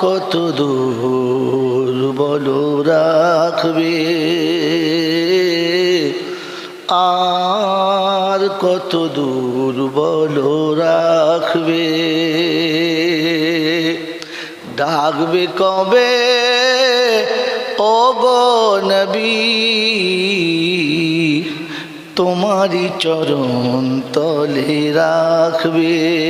কত দূর বলো রাখবে? আর কত দূর বলো রাখবে? ডাকবে কবে? ও গো নবী, তোমারই চরণ তলে রাখবে।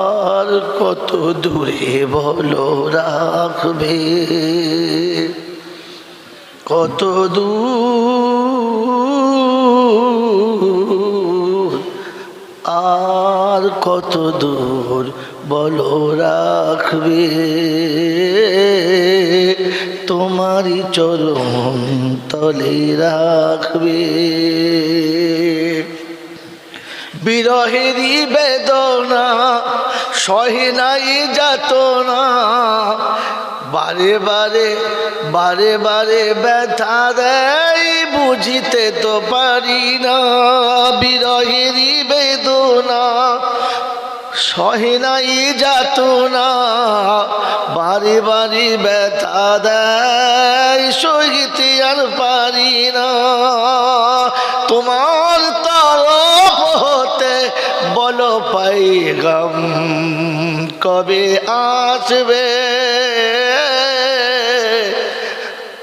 আর কত দূরে বলো রাখবে? কত দূর? আর কত দূর বলো রাখবে? তোমারই চরণ তলে রাখবে। বিরহেরই বেদনা সহে নাই যাত না। বারে বারে বারে বারে ব্যথা দেয়, বুঝিতে তো পারি না। বিরহেরই বেদনা, সহে নাই যাত না। বারে বারে ব্যথা দেয়, সহিতে আর পারি না। তোমার পাইগাম, কবে আসবে?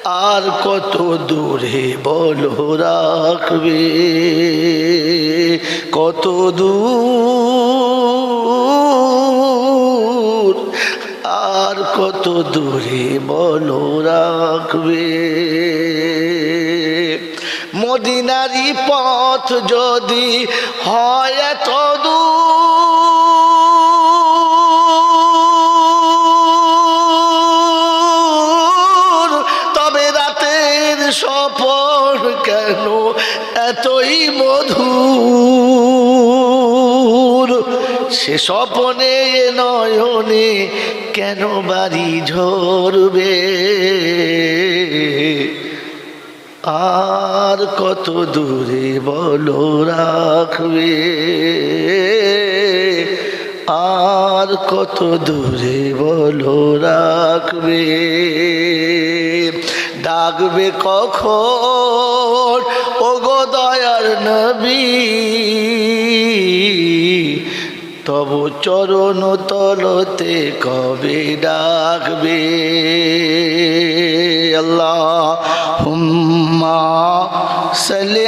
আর কত দূরে বলো রাখবে? কত দূর? আর কত দূরে বলো রাখবে? মদিনারি পথ যদি হয় এত দূর, তবে রাতের সফর কেন এতই মধুর? সে স্বপনে নয়নে কেন বাড়ি ঝরবে? আর কত দূরে বলো রাখবে? আর কত দূরে বলো রাখবে? ডাকবে কখন? ও গো দয়ার নবী, তব চরণ তলতে কবে ডাকবে? আল্লাহ হুম্মা সালি